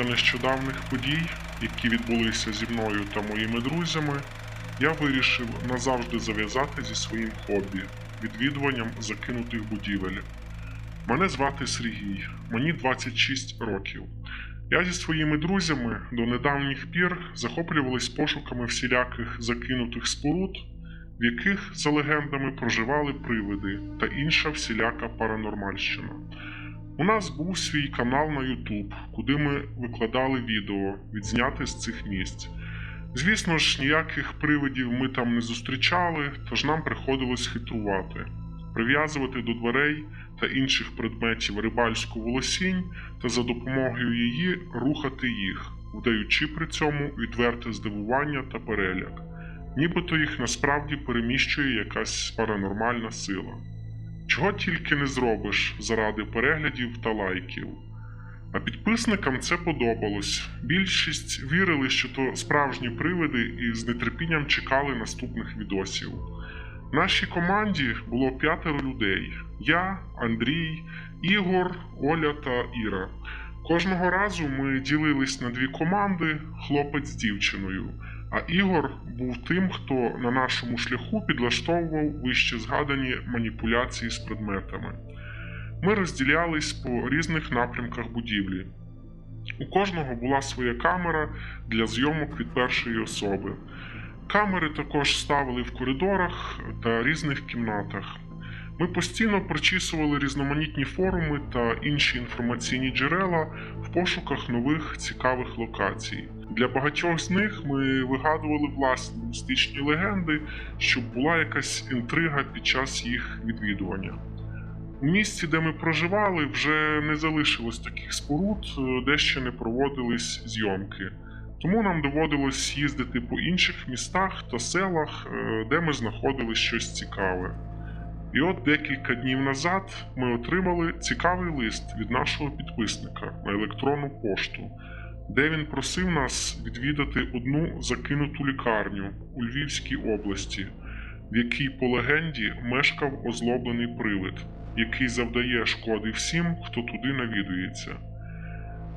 Після нещодавних подій, які відбулися зі мною та моїми друзями, я вирішив назавжди зав'язати зі своїм хобі відвідуванням закинутих будівель. Мене звати Сергій, мені 26 років. Я зі своїми друзями до недавніх пір захоплювались пошуками всіляких закинутих споруд, в яких, за легендами, проживали привиди та інша всіляка паранормальщина. У нас був свій канал на YouTube, куди ми викладали відео, відзняти з цих місць. Звісно ж, ніяких привидів ми там не зустрічали, тож нам приходилось хитрувати, прив'язувати до дверей та інших предметів рибальську волосінь та за допомогою її рухати їх, вдаючи при цьому відверте здивування та переляк, нібито їх насправді переміщує якась паранормальна сила. Чого тільки не зробиш заради переглядів та лайків. А підписникам це подобалось. Більшість вірили, що то справжні привиди і з нетерпінням чекали наступних відосів. В нашій команді було п'ятеро людей: я, Андрій, Ігор, Оля та Іра. Кожного разу ми ділились на дві команди хлопець з дівчиною. А Ігор був тим, хто на нашому шляху підлаштовував вище згадані маніпуляції з предметами. Ми розділялись по різних напрямках будівлі. У кожного була своя камера для зйомок від першої особи. Камери також ставили в коридорах та різних кімнатах. Ми постійно прочісували різноманітні форуми та інші інформаційні джерела в пошуках нових цікавих локацій. Для багатьох з них ми вигадували власні містичні легенди, щоб була якась інтрига під час їх відвідування. У місті, де ми проживали, вже не залишилось таких споруд, де ще не проводились зйомки. Тому нам доводилось їздити по інших містах та селах, е, де ми знаходили щось цікаве. І от декілька днів назад ми отримали цікавий лист від нашого підписника на електронну пошту, де він просив нас відвідати одну закинуту лікарню у Львівській області, в якій по легенді мешкав озлоблений привид, який завдає шкоди всім, хто туди навідується.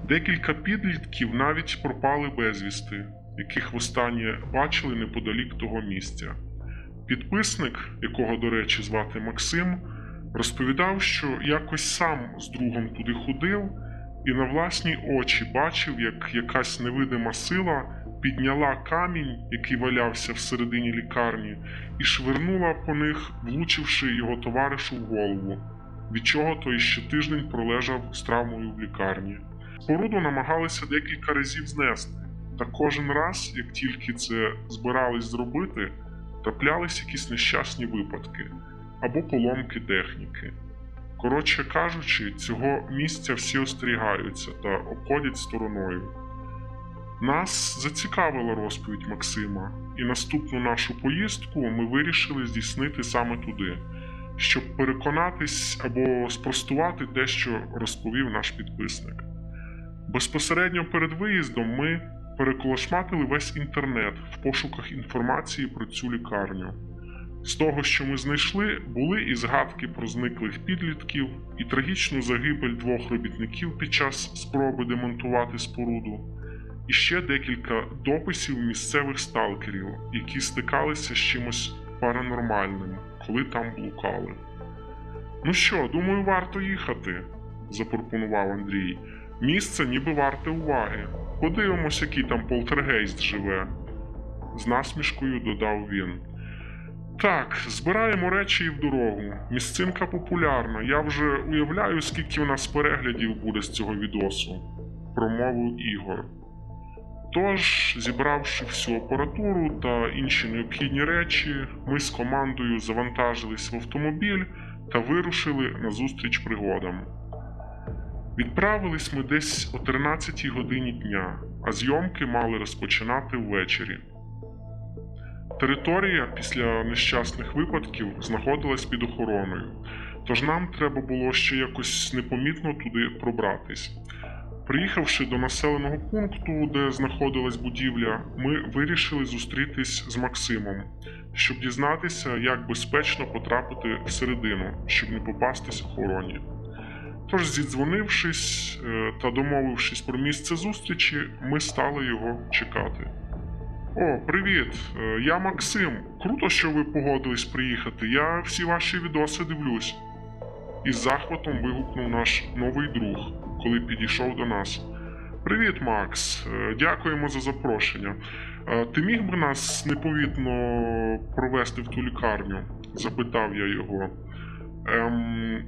Декілька підлітків навіть пропали безвісти, яких востаннє бачили неподалік того місця. Підписник, якого, до речі, звати Максим, розповідав, що якось сам з другом туди ходив і на власні очі бачив, як якась невидима сила підняла камінь, який валявся всередині лікарні, і швирнула по них, влучивши його товаришу в голову, від чого той ще тиждень пролежав з травмою в лікарні. Споруду намагалися декілька разів знести, та кожен раз, як тільки це збирались зробити, траплялись якісь нещасні випадки або поломки техніки. Коротше кажучи, цього місця всі остерігаються та обходять стороною. Нас зацікавила розповідь Максима, і наступну нашу поїздку ми вирішили здійснити саме туди, щоб переконатись або спростувати те, що розповів наш підписник. Безпосередньо перед виїздом ми переколошматили весь інтернет в пошуках інформації про цю лікарню. З того, що ми знайшли, були і згадки про зниклих підлітків, і трагічну загибель двох робітників під час спроби демонтувати споруду, і ще декілька дописів місцевих сталкерів, які стикалися з чимось паранормальним, коли там блукали. Ну що, думаю, варто їхати, запропонував Андрій. Місце ніби варте уваги. Подивимось, який там полтергейст живе. З насмішкою додав він. Так, збираємо речі і в дорогу. Місцинка популярна. Я вже уявляю, скільки у нас переглядів буде з цього відосу, промовив Ігор. Тож, зібравши всю апаратуру та інші необхідні речі, ми з командою завантажились в автомобіль та вирушили на зустріч пригодам. Відправились ми десь о 13 годині дня, а зйомки мали розпочинати ввечері. Територія після нещасних випадків знаходилась під охороною, тож нам треба було ще якось непомітно туди пробратись. Приїхавши до населеного пункту, де знаходилась будівля, ми вирішили зустрітись з Максимом, щоб дізнатися, як безпечно потрапити всередину, щоб не попастись охороні. Тож, зідзвонившись е, та домовившись про місце зустрічі, ми стали його чекати. О, привіт! Е, Я Максим. Круто, що ви погодились приїхати. Я всі ваші відоси дивлюсь. Із захватом вигукнув наш новий друг, коли підійшов до нас. Привіт, Макс. Е, Дякуємо за запрошення. Ти міг би нас непомітно провести в ту лікарню? запитав я його. Ем,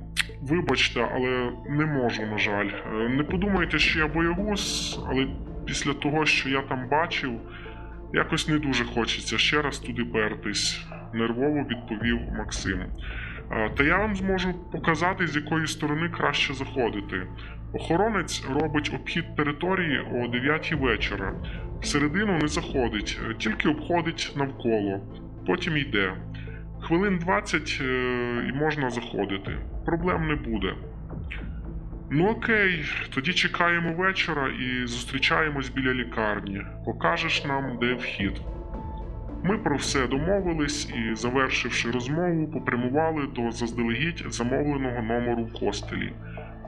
вибачте, але не можу, на жаль. Е, Не подумайте, що я боягуз, але після того, що я там бачив, якось не дуже хочеться ще раз туди пертись, нервово відповів Максим. Е, Та я вам зможу показати, з якої сторони краще заходити. Охоронець робить обхід території о 9 вечора. Всередину не заходить, е, тільки обходить навколо, потім йде. Хвилин 20 е, і можна заходити. Проблем не буде. Ну окей, тоді чекаємо вечора і зустрічаємось біля лікарні. Покажеш нам, де вхід. Ми про все домовились і, завершивши розмову, попрямували до заздалегідь замовленого номеру в хостелі,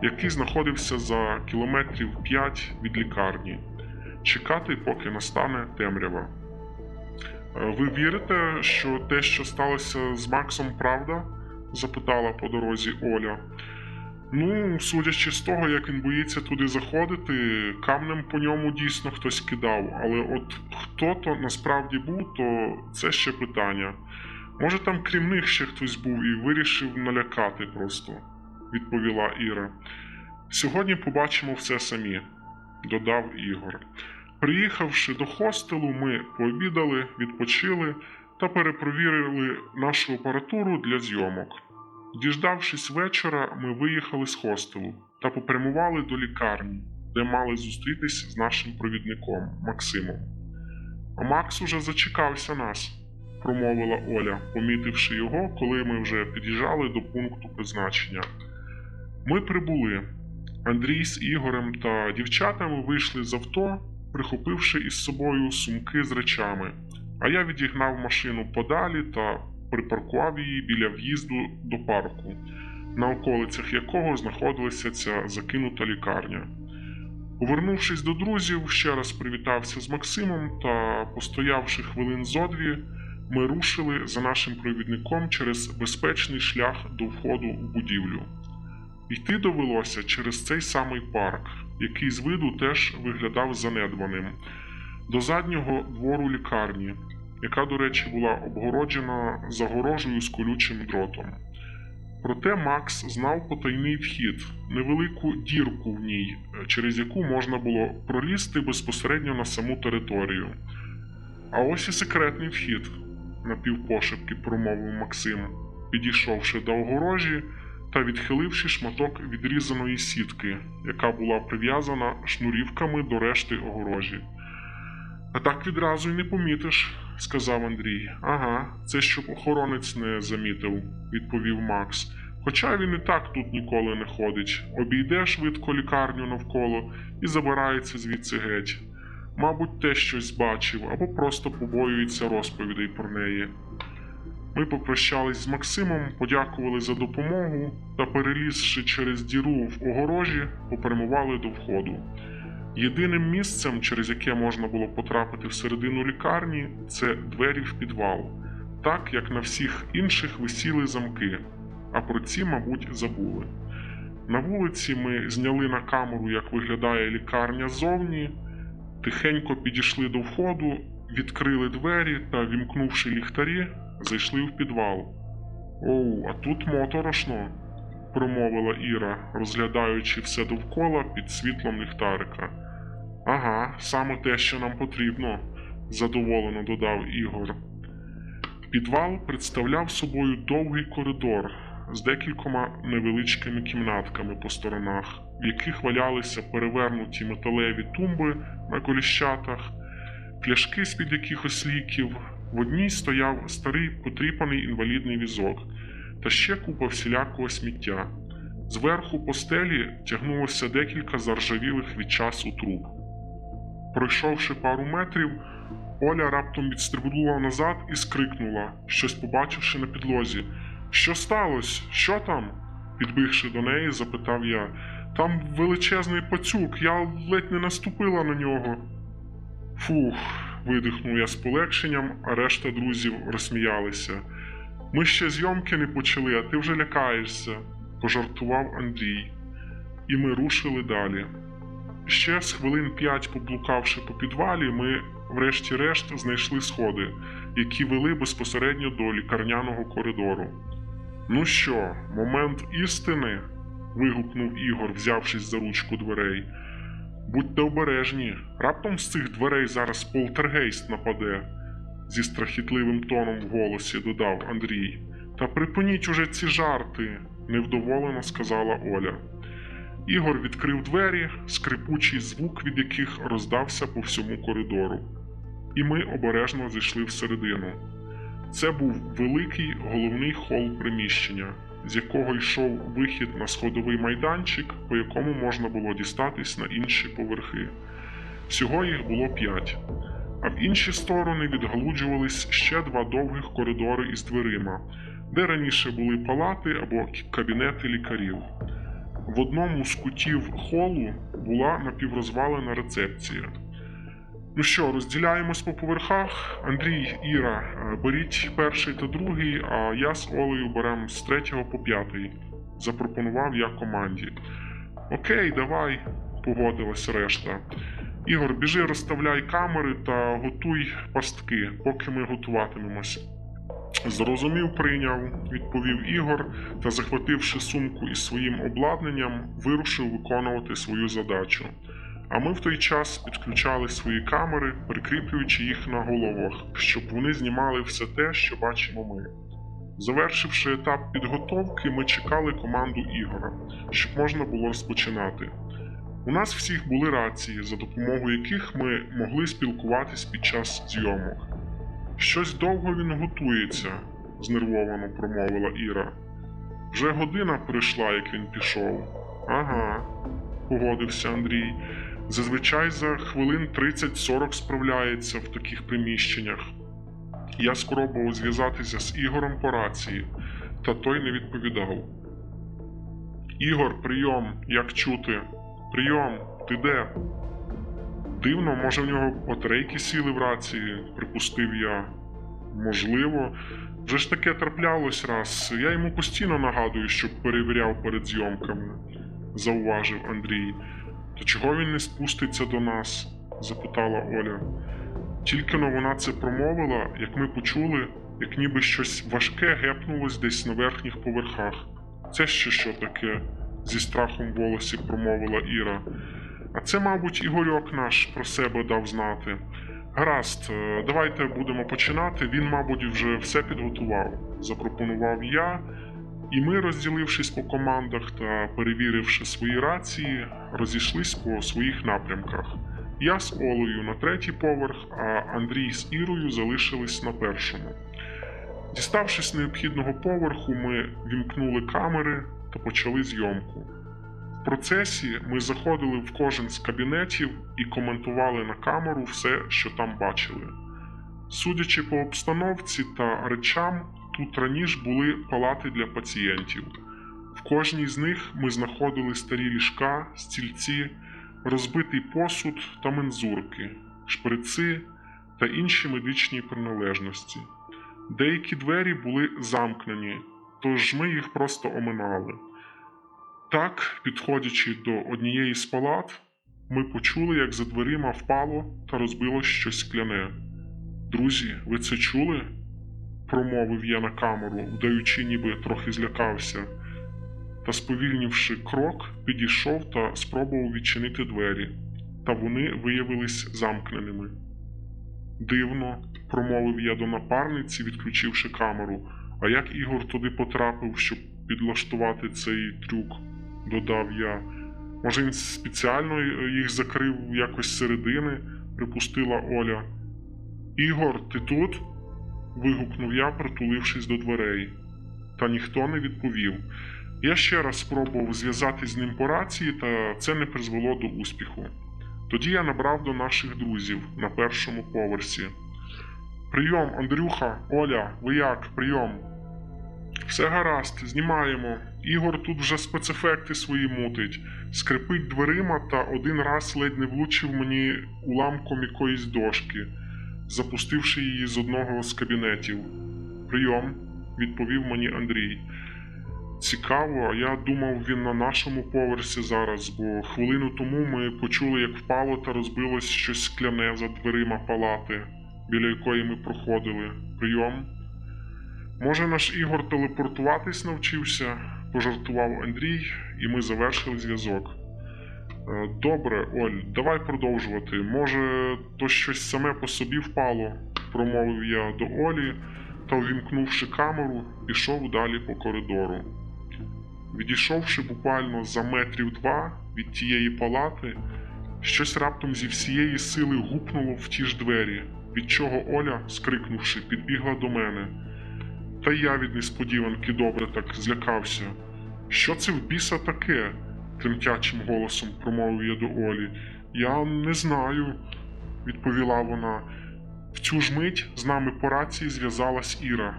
який знаходився за кілометрів 5 від лікарні. Чекати, поки настане темрява. Е, Ви вірите, що те, що сталося з Максом, правда? запитала по дорозі Оля. Ну, судячи з того, як він боїться туди заходити, камнем по ньому дійсно хтось кидав, але от хто то насправді був, то це ще питання. Може там крім них ще хтось був і вирішив налякати просто, відповіла Іра. Сьогодні побачимо все самі, додав Ігор. Приїхавши до хостелу, ми пообідали, відпочили та перепровірили нашу апаратуру для зйомок. Діждавшись вечора, ми виїхали з хостелу та попрямували до лікарні, де мали зустрітись з нашим провідником Максимом. А Макс уже зачекався нас, промовила Оля, помітивши його, коли ми вже під'їжджали до пункту призначення. Ми прибули. Андрій з Ігорем та дівчатами вийшли з авто, прихопивши із собою сумки з речами, а я відігнав машину подалі та припаркував її біля в'їзду до парку, на околицях якого знаходилася ця закинута лікарня. Повернувшись до друзів, ще раз привітався з Максимом та, постоявши хвилин зо дві, ми рушили за нашим провідником через безпечний шлях до входу в будівлю. Йти довелося через цей самий парк, який з виду теж виглядав занедбаним, до заднього двору лікарні, яка, до речі, була обгороджена загорожею з колючим дротом. Проте Макс знав потайний вхід, невелику дірку в ній, через яку можна було пролізти безпосередньо на саму територію. А ось і секретний вхід, напівпошепки промовив Максим, підійшовши до огорожі та відхиливши шматок відрізаної сітки, яка була прив'язана шнурівками до решти огорожі. А так відразу й не помітиш, сказав Андрій. Ага, це щоб охоронець не замітив, відповів Макс. Хоча він і так тут ніколи не ходить, обійде швидко лікарню навколо і забирається звідси геть. Мабуть, те щось бачив або просто побоюється розповідей про неї. Ми попрощались з Максимом, подякували за допомогу та, перелізши через діру в огорожі, попрямували до входу. Єдиним місцем, через яке можна було потрапити всередину лікарні, це двері в підвал, так як на всіх інших висіли замки, а про ці, мабуть, забули. На вулиці ми зняли на камеру, як виглядає лікарня ззовні, тихенько підійшли до входу, відкрили двері та, вімкнувши ліхтарі, зайшли в підвал. Оу, а тут моторошно, промовила Іра, розглядаючи все довкола під світлом ліхтарика. Ага, саме те, що нам потрібно, задоволено додав Ігор. Підвал представляв собою довгий коридор з декількома невеличкими кімнатками по сторонах, в яких валялися перевернуті металеві тумби на коліщатах, пляшки з-під якихось ліків. В одній стояв старий потріпаний інвалідний візок та ще купа всілякого сміття. Зверху по стелі тягнулося декілька заржавілих від часу труб. Пройшовши пару метрів, Оля раптом відстрибнула назад і скрикнула, щось побачивши на підлозі. Що сталося? Що там? Підбігши до неї, запитав я. Там величезний пацюк, я ледь не наступила на нього. Фух, видихнув я з полегшенням, а решта друзів розсміялися. Ми ще зйомки не почали, а ти вже лякаєшся, пожартував Андрій. І ми рушили далі. Ще з хвилин п'ять поблукавши по підвалі, ми, врешті-решт, знайшли сходи, які вели безпосередньо до лікарняного коридору. Ну що, момент істини? вигукнув Ігор, взявшись за ручку дверей. Будьте обережні, раптом з цих дверей зараз полтергейст нападе, зі страхітливим тоном в голосі додав Андрій. Та припиніть уже ці жарти, невдоволено сказала Оля. Ігор відкрив двері, скрипучий звук від яких роздався по всьому коридору. І ми обережно зайшли всередину. Це був великий головний хол приміщення, з якого йшов вихід на сходовий майданчик, по якому можна було дістатись на інші поверхи. Всього їх було п'ять, а в інші сторони відгалуджувались ще два довгих коридори із дверима, де раніше були палати або кабінети лікарів. В одному з кутів холу була напіврозвалена рецепція. Ну що, розділяємось по поверхах. Андрій, Іра, е, беріть перший та другий, а я з Олею беремо з третього по п'ятий. Запропонував я команді. Окей, давай, погодилась решта. Ігор, біжи, розставляй камери та готуй пастки, поки ми готуватимемось. Зрозумів, прийняв, відповів Ігор та, захвативши сумку із своїм обладнанням, вирушив виконувати свою задачу. А ми в той час підключали свої камери, прикріплюючи їх на головах, щоб вони знімали все те, що бачимо ми. Завершивши етап підготовки, ми чекали команду Ігора, щоб можна було розпочинати. У нас всіх були рації, за допомогою яких ми могли спілкуватись під час зйомок. Щось довго він готується, знервовано промовила Іра. Вже година прийшла, як він пішов. Ага, погодився Андрій. Зазвичай за хвилин 30-40 справляється в таких приміщеннях. Я спробував зв'язатися з Ігорем по рації, та той не відповідав. Ігор, прийом, як чути? Прийом, ти де? Дивно, може в нього батарейки сіли в рації, припустив я. Можливо, вже ж таке траплялось раз. Я йому постійно нагадую, щоб перевіряв перед зйомками, зауважив Андрій. То чого він не спуститься до нас? запитала Оля. Тільки но вона це промовила, як ми почули, як ніби щось важке гепнулось десь на верхніх поверхах. Це ще що таке? зі страхом в голосі промовила Іра. А це, мабуть, Ігорьок наш про себе дав знати. Гаразд, е, давайте будемо починати. Він, мабуть, вже все підготував, запропонував я, і ми, розділившись по командах та перевіривши свої рації, розійшлись по своїх напрямках. Я з Олею на третій поверх, а Андрій з Ірою залишились на першому. Діставшись необхідного поверху, ми вімкнули камери та почали зйомку. В процесі ми заходили в кожен з кабінетів і коментували на камеру все, що там бачили. Судячи по обстановці та речам, тут раніше були палати для пацієнтів. В кожній з них ми знаходили старі ліжка, стільці, розбитий посуд та мензурки, шприци та інші медичні приналежності. Деякі двері були замкнені, тож ми їх просто оминали. Так, підходячи до однієї з палат, ми почули, як за дверима впало та розбило щось скляне. Друзі, ви це чули? Промовив я на камеру, вдаючи, ніби трохи злякався. Та, сповільнивши крок, підійшов та спробував відчинити двері, та вони виявились замкненими. Дивно, промовив я до напарниці, відключивши камеру. А як Ігор туди потрапив, щоб підлаштувати цей трюк, додав я. Може, він спеціально їх закрив якось середини, припустила Оля. Ігор, ти тут? Вигукнув я, притулившись до дверей. Та ніхто не відповів. Я ще раз спробував зв'язати з ним по рації, та це не призвело до успіху. Тоді я набрав до наших друзів на першому поверсі. Прийом, Андрюха, Оля, ви як? Прийом. Все гаразд, знімаємо. Ігор тут вже спецефекти свої мутить. Скрипить дверима та один раз ледь не влучив мені уламком якоїсь дошки, запустивши її з одного з кабінетів. Прийом, відповів мені Андрій. Цікаво, я думав, він на нашому поверсі зараз, бо хвилину тому ми почули, як впало та розбилось щось скляне за дверима палати, біля якої ми проходили. Прийом. Може, наш Ігор телепортуватись навчився? пожартував Андрій, і ми завершили зв'язок. «Е, Добре, Оль, давай продовжувати. Може, то щось саме по собі впало, промовив я до Олі та, увімкнувши камеру, пішов далі по коридору. Відійшовши буквально за метрів два від тієї палати, щось раптом зі всієї сили гупнуло в ті ж двері, від чого Оля, скрикнувши, підбігла до мене. Та я від несподіванки добре так злякався. Що це в біса таке? Тремтячим голосом промовив я до Олі. Я не знаю, відповіла вона. В цю ж мить з нами по рації зв'язалась Іра,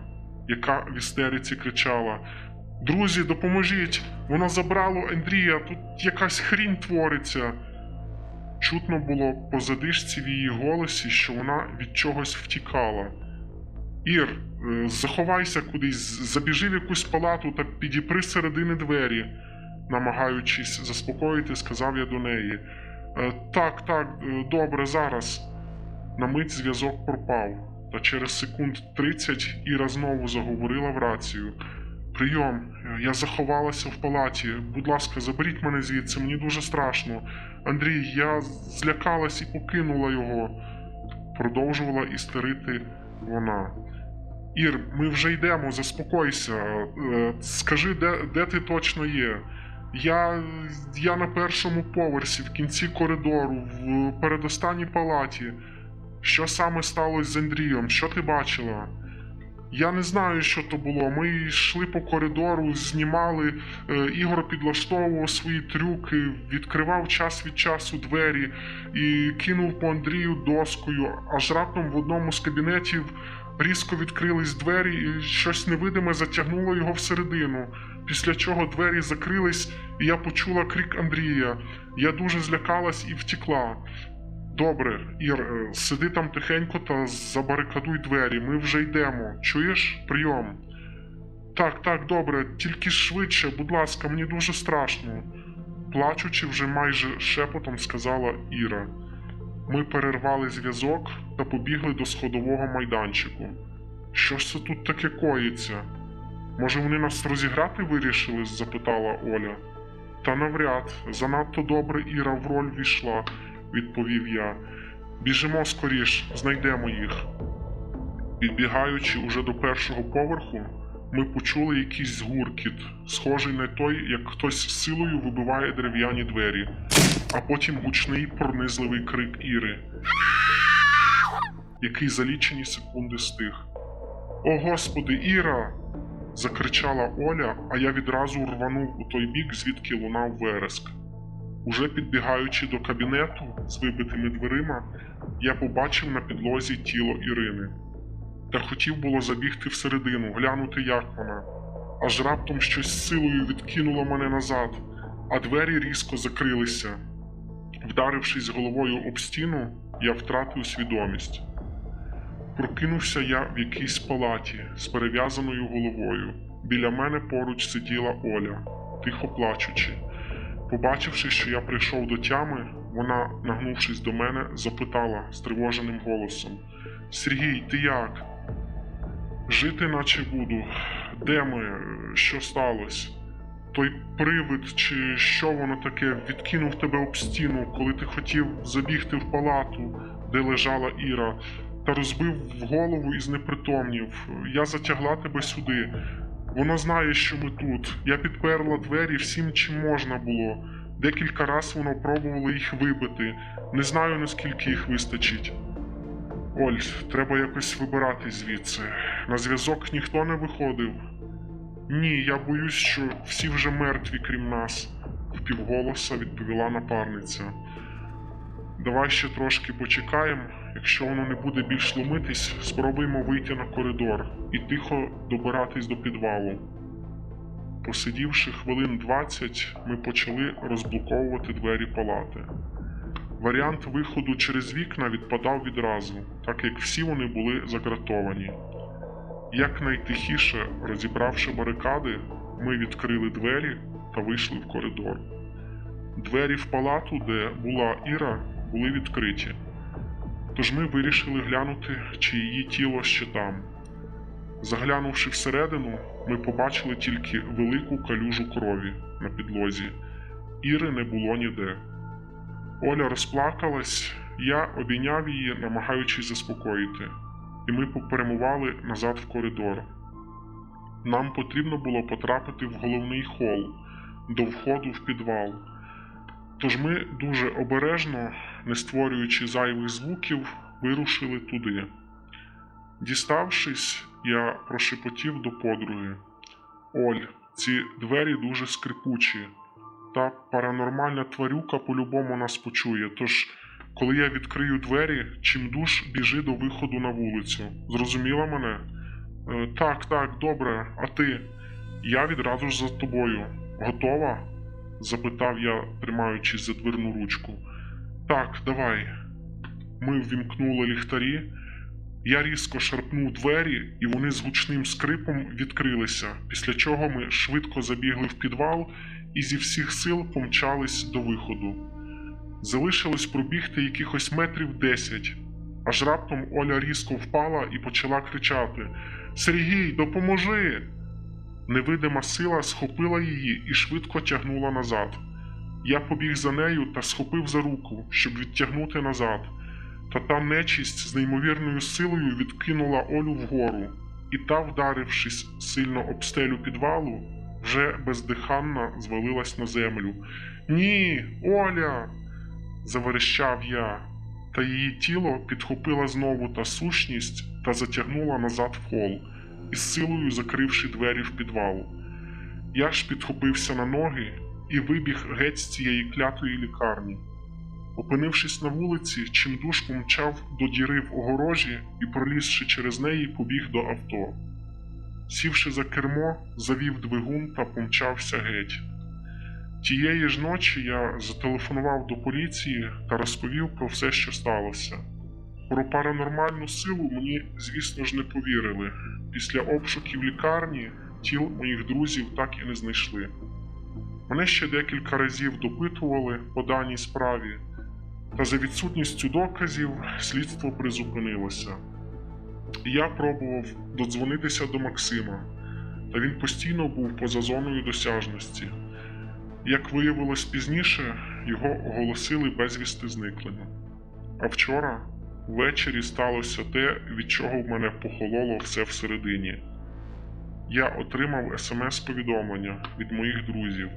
яка в істериці кричала: Друзі, допоможіть! Воно забрало Андрія, тут якась хрінь твориться. Чутно було по задишці в її голосі, що вона від чогось втікала. Ір, е, заховайся кудись, забіжи в якусь палату та підіпри середини двері, намагаючись заспокоїти, сказав я до неї. «Е, Так, так, е, добре, зараз. На мить зв'язок пропав, та через секунд 30 Іра знову заговорила в рацію. Прийом, я заховалася в палаті. Будь ласка, заберіть мене звідси, мені дуже страшно. Андрій, я злякалась і покинула його. Продовжувала істерити вона. Ір, ми вже йдемо, заспокойся. Е, Скажи, де, де ти точно є? Я, я на першому поверсі, в кінці коридору, в передостанній палаті. Що саме сталося з Андрієм? Що ти бачила? Я не знаю, що то було. Ми йшли по коридору, знімали. Е, Ігор підлаштовував свої трюки, відкривав час від часу двері і кинув по Андрію доскою. Аж раптом в одному з кабінетів різко відкрились двері, і щось невидиме затягнуло його всередину. Після чого двері закрились, і я почула крик Андрія. Я дуже злякалась і втекла. Добре, Ір, е, сиди там тихенько та забарикадуй двері. Ми вже йдемо. Чуєш? Прийом. Так, так, добре, тільки швидше, будь ласка, мені дуже страшно. Плачучи, вже майже шепотом сказала Іра. Ми перервали зв'язок та побігли до сходового майданчику. Що ж це тут таке коїться? Може, вони нас розіграти вирішили? запитала Оля. Та навряд, занадто добре Іра в роль війшла, відповів я. Біжимо скоріш, знайдемо їх. Підбігаючи уже до першого поверху, ми почули якийсь гуркіт, схожий на той, як хтось силою вибиває дерев'яні двері, а потім гучний пронизливий крик Іри, який за лічені секунди стих. О Господи, Іра! закричала Оля, а я відразу рванув у той бік, звідки лунав вереск. Уже підбігаючи до кабінету з вибитими дверима, я побачив на підлозі тіло Ірини. Та хотів було забігти всередину, глянути, як вона. Аж раптом щось силою відкинуло мене назад, а двері різко закрилися. Вдарившись головою об стіну, я втратив свідомість. Прокинувся я в якійсь палаті з перев'язаною головою. Біля мене поруч сиділа Оля, тихо плачучи. Побачивши, що я прийшов до тями, вона, нагнувшись до мене, запитала стривоженим голосом: Сергій, ти як? Жити наче буду. Де ми? Що сталося? Той привид, чи що воно таке, відкинув тебе об стіну, коли ти хотів забігти в палату, де лежала Іра, та розбив в голову і знепритомнів. Я затягла тебе сюди. Воно знає, що ми тут. Я підперла двері всім, чим можна було. Декілька раз воно пробувало їх вибити. Не знаю, наскільки їх вистачить. Оль, треба якось вибиратись звідси. На зв'язок ніхто не виходив. Ні, я боюсь, що всі вже мертві, крім нас, впівголоса відповіла напарниця. Давай ще трошки почекаємо. Якщо воно не буде більш ломитись, спробуємо вийти на коридор і тихо добиратись до підвалу. Посидівши хвилин 20, ми почали розблоковувати двері палати. Варіант виходу через вікна відпадав відразу, так як всі вони були загратовані. Якнайтихіше розібравши барикади, ми відкрили двері та вийшли в коридор. Двері в палату, де була Іра, були відкриті. Тож ми вирішили глянути, чи її тіло ще там. Заглянувши всередину, ми побачили тільки велику калюжу крові на підлозі. Іри не було ніде. Оля розплакалась, я обійняв її, намагаючись заспокоїти, і ми попрямували назад в коридор. Нам потрібно було потрапити в головний хол до входу в підвал. Тож ми дуже обережно, не створюючи зайвих звуків, вирушили туди. Діставшись, я прошепотів до подруги. Оль, ці двері дуже скрипучі. Та паранормальна тварюка по-любому нас почує. Тож, коли я відкрию двері, чимдуж біжи до виходу на вулицю. Зрозуміла мене? «Е, так, так, добре, а ти? Я відразу ж за тобою. Готова? запитав я, тримаючись за дверну ручку. Так, давай. Ми ввімкнули ліхтарі. Я різко шарпнув двері, і вони з гучним скрипом відкрилися, після чого ми швидко забігли в підвал і зі всіх сил помчались до виходу. Залишилось пробігти якихось метрів десять, аж раптом Оля різко впала і почала кричати: Сергій, допоможи! Невидима сила схопила її і швидко тягнула назад. Я побіг за нею та схопив за руку, щоб відтягнути назад. Та та нечість з неймовірною силою відкинула Олю вгору, і та, вдарившись сильно об стелю підвалу, вже бездиханна звалилась на землю. Ні, Оля. Заверещав я, та її тіло підхопила знову та сущність та затягнула назад в хол, із силою закривши двері в підвал. Я ж підхопився на ноги і вибіг геть з цієї клятої лікарні. Опинившись на вулиці, чимдуж помчав до діри в огорожі і, пролізши через неї, побіг до авто. Сівши за кермо, завів двигун та помчався геть. Тієї ж ночі я зателефонував до поліції та розповів про все, що сталося. Про паранормальну силу мені, звісно ж, не повірили. Після обшуків лікарні тіл моїх друзів так і не знайшли. Мене ще декілька разів допитували по даній справі, та за відсутністю доказів слідство призупинилося. Я пробував додзвонитися до Максима, та він постійно був поза зоною досяжності. Як виявилось пізніше, його оголосили безвісти зниклим. А вчора ввечері сталося те, від чого в мене похололо все всередині. Я отримав смс-повідомлення від моїх друзів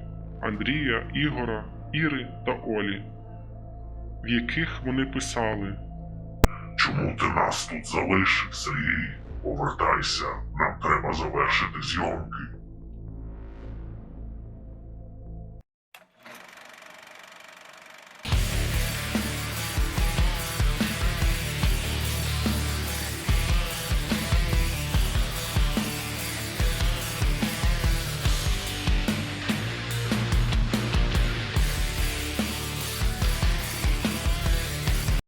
Андрія, Ігора, Іри та Олі, в яких вони писали. Чому ти нас тут залишив, Сергій? Повертайся, нам треба завершити зйомки.